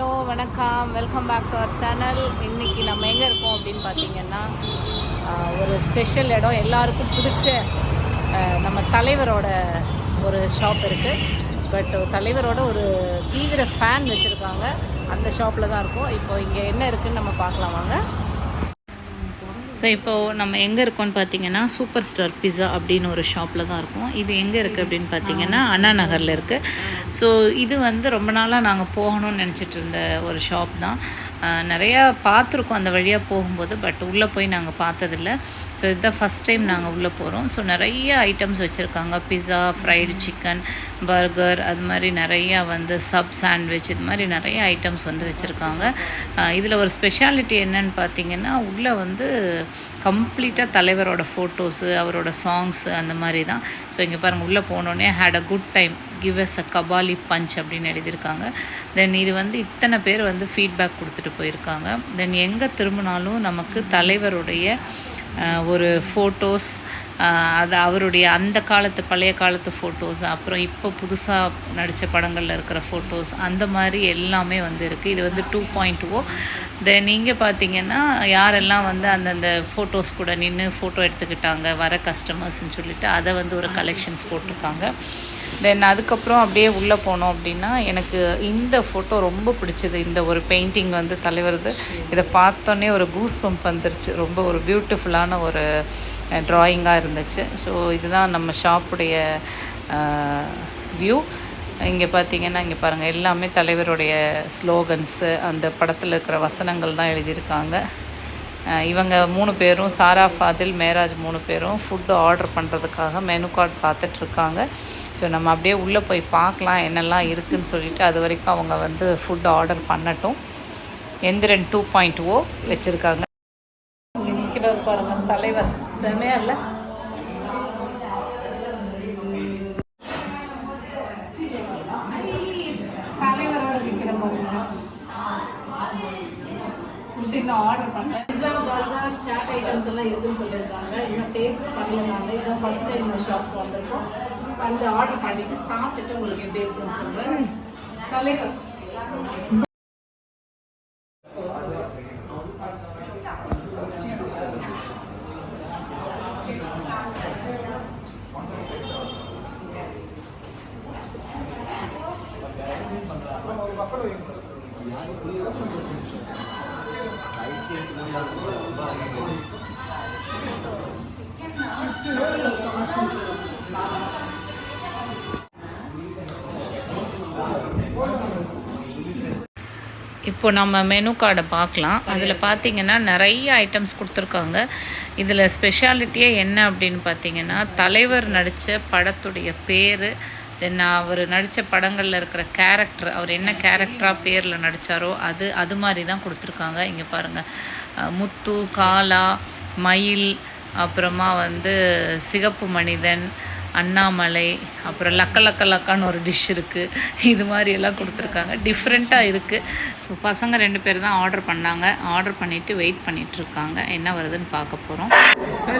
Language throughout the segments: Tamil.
ஹலோ வணக்கம். Welcome back to our channel இன்றைக்கி நம்ம எங்கே இருக்கோம் அப்படின்னு பார்த்தீங்கன்னா ஒரு ஸ்பெஷல் இடம் எல்லாருக்கும் பிடிச்ச நம்ம தலைவரோட ஒரு ஷாப் இருக்குது பட் தலைவரோட ஒரு தீவிர ஃபேன் வச்சுருக்காங்க. அந்த ஷாப்பில் தான் இருக்கும். இப்போ இங்கே என்ன இருக்குதுன்னு நம்ம பார்க்கலாம் வாங்க. ஸோ இப்போது நம்ம எங்கே இருக்கோம்னு பார்த்தீங்கன்னா சூப்பர் ஸ்டார் பிஸா அப்படின்னு ஒரு ஷாப்பில் தான் இருக்கோம். இது எங்கே இருக்குது அப்படின்னு பார்த்தீங்கன்னா அண்ணா நகரில் இருக்குது ஸோ இது வந்து ரொம்ப நாளாக நாங்கள் போகணும்னு நினச்சிட்டு இருந்த ஒரு ஷாப் தான். நிறையா பார்த்துருக்கோம் அந்த வழியாக போகும்போது பட் உள்ளே போய் நாங்கள் பார்த்ததில்ல. ஸோ இதுதான் ஃபஸ்ட் டைம் நாங்கள் உள்ளே போகிறோம் ஸோ நிறைய ஐட்டம்ஸ் வச்சுருக்காங்க. பிஸ்ஸா ஃப்ரைடு சிக்கன் பர்கர் அது மாதிரி நிறையா வந்து சப் சாண்ட்விச் இது மாதிரி நிறைய ஐட்டம்ஸ் வந்து வச்சுருக்காங்க. இதில் ஒரு ஸ்பெஷாலிட்டி என்னன்னு பார்த்தீங்கன்னா உள்ளே வந்து கம்ப்ளீட்டாக தலைவரோட ஃபோட்டோஸு அவரோட சாங்ஸு அந்த மாதிரி தான். ஸோ இங்கே பாருங்கள் உள்ளே போனோடனே had a good time give us a Kabali punch அப்படின்னு எழுதியிருக்காங்க. தென் இது வந்து இத்தனை பேர் வந்து ஃபீட்பேக் கொடுத்துட்டு போயிருக்காங்க. தென் எங்கே திரும்பினாலும் நமக்கு தலைவருடைய ஒரு ஃபோட்டோஸ் அது அவருடைய அந்த காலத்து பழைய காலத்து ஃபோட்டோஸ் அப்புறம் இப்போ புதுசாக நடித்த படங்களில் இருக்கிற ஃபோட்டோஸ் அந்த மாதிரி எல்லாமே வந்து இருக்குது இது வந்து டூ பாயிண்ட் ஓ தென் இங்கே பார்த்தீங்கன்னா யாரெல்லாம் வந்து அந்தந்த ஃபோட்டோஸ் கூட நின்று ஃபோட்டோ எடுத்துக்கிட்டாங்க வர கஸ்டமர்ஸ்னு சொல்லிட்டு அதை வந்து ஒரு கலெக்ஷன்ஸ் போட்டிருக்காங்க. தென் அதுக்கப்புறம் அப்படியே உள்ளே போனோம் அப்படின்னா எனக்கு இந்த ஃபோட்டோ ரொம்ப பிடிச்சது. இந்த ஒரு பெயிண்டிங் வந்து தலைவரது. இதை பார்த்தோன்னே ஒரு கூஸ் பம்ப் வந்துருச்சு. ரொம்ப ஒரு பியூட்டிஃபுல்லான ஒரு ட்ராயிங்காக இருந்துச்சு. ஸோ இதுதான் நம்ம ஷாப்புடைய வியூ இங்கே பார்த்தீங்கன்னா இங்கே பாருங்கள் எல்லாமே தலைவருடைய ஸ்லோகன்ஸு அந்த படத்தில் இருக்கிற வசனங்கள் தான் எழுதியிருக்காங்க. இவங்க மூணு பேரும் சாரா ஃபாதில் மேராஜ் மூணு பேரும் ஃபுட்டு ஆர்டர் பண்ணுறதுக்காக மெனு கார்டு பார்த்துட்ருக்காங்க ஸோ நம்ம அப்படியே உள்ளே போய் பார்க்கலாம் என்னெல்லாம் இருக்குதுன்னு சொல்லிட்டு அது வரைக்கும் அவங்க வந்து ஃபுட் ஆர்டர் பண்ணட்டும். Enthiran two point O oh வச்சுருக்காங்க. நிற்கிறார் பாருங்கள் தலைவர். செமையா இல்லை? இன்னும் ஆர்டர் பண்ணேன் பிஸா பர்கர் சாட் ஐட்டம்ஸ் எல்லாம் இருக்குன்னு சொல்லியிருக்காங்க. இன்னும் டேஸ்ட் பண்ணல நாங்கள் இதான் ஃபஸ்ட் டைம் இந்த ஷாப்க்கு வந்திருக்கோம். வந்து ஆர்டர் பண்ணிட்டு சாப்பிட்டுட்டு உங்களுக்கு எப்படி இருக்குன்னு சொல்கிறேன் தலைவர். இப்போ நம்ம மெனு கார்டை பார்க்கலாம். அதில் பார்த்தீங்கன்னா நிறைய ஐட்டம்ஸ் கொடுத்துருக்காங்க. இதில் ஸ்பெஷாலிட்டியே என்ன அப்படின்னு பார்த்தீங்கன்னா தலைவர் நடித்த படத்துடைய பேர் தென் அவர் நடித்த படங்களில் இருக்கிற கேரக்டர் அவர் என்ன கேரக்டராக பேரில் நடித்தாரோ அது அது மாதிரி தான் கொடுத்துருக்காங்க. இங்கே பாருங்கள் முத்து காலா மயில் அப்புறமா வந்து சிகப்பு மனிதன் அண்ணாமலை அப்புறம் லக்க லக்க லக்கான்னு ஒரு டிஷ் இருக்குது இது மாதிரி எல்லாம் கொடுத்துருக்காங்க. டிஃப்ரெண்ட்டாக இருக்குது ஸோ பசங்க ரெண்டு பேர் தான் ஆர்டர் பண்ணாங்க. ஆர்டர் பண்ணிவிட்டு வெயிட் பண்ணிகிட்ருக்காங்க என்ன வருதுன்னு பார்க்க போகிறோம்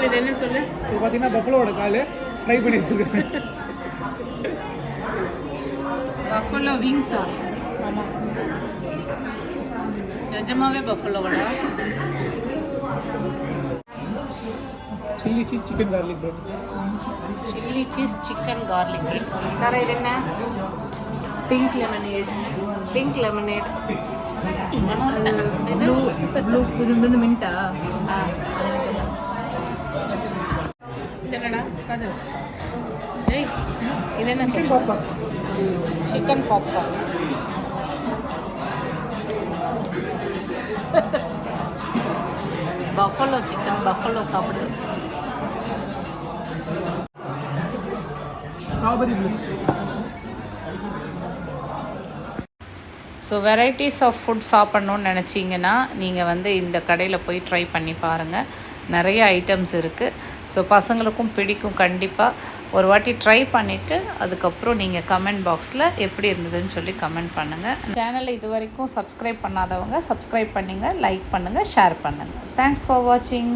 இது என்ன சொல்லு? இது பார்த்தீங்கன்னா பஃபலோட கால். ஃப்ரை பண்ணி வச்சிருக்கேன் பஃபலோ விங்ஸா ஆமாம் நிஜமாவே பஃபலோவோட chilli cheese chicken garlic bread chilli cheese chicken garlic bread sir இது என்ன? Pink lemonade pink lemonade blue blue இது வந்து மின்ட்டா கதில் ஏய் இது என்ன chicken popcorn chicken popcorn buffalo chicken buffalo சாப்பிடுது. Strawberry bliss so varieties of food சாப்பிட்ணுன்னு நினச்சிங்கன்னா நீங்கள் வந்து இந்த கடையில் போய் ட்ரை பண்ணி பாருங்கள் நிறைய ஐட்டம்ஸ் இருக்குது ஸோ பசங்களுக்கும் பிடிக்கும் கண்டிப்பாக ஒரு வாட்டி ட்ரை பண்ணிவிட்டு அதுக்கப்புறம் நீங்கள் கமெண்ட் பாக்ஸில் எப்படி இருந்ததுன்னு சொல்லி கமெண்ட் பண்ணுங்கள் சேனலை இது வரைக்கும் சப்ஸ்கிரைப் பண்ணாதவங்க சப்ஸ்கிரைப் பண்ணுங்கள் லைக் பண்ணுங்கள் ஷேர் பண்ணுங்கள் தேங்க்ஸ் ஃபார் வாட்சிங்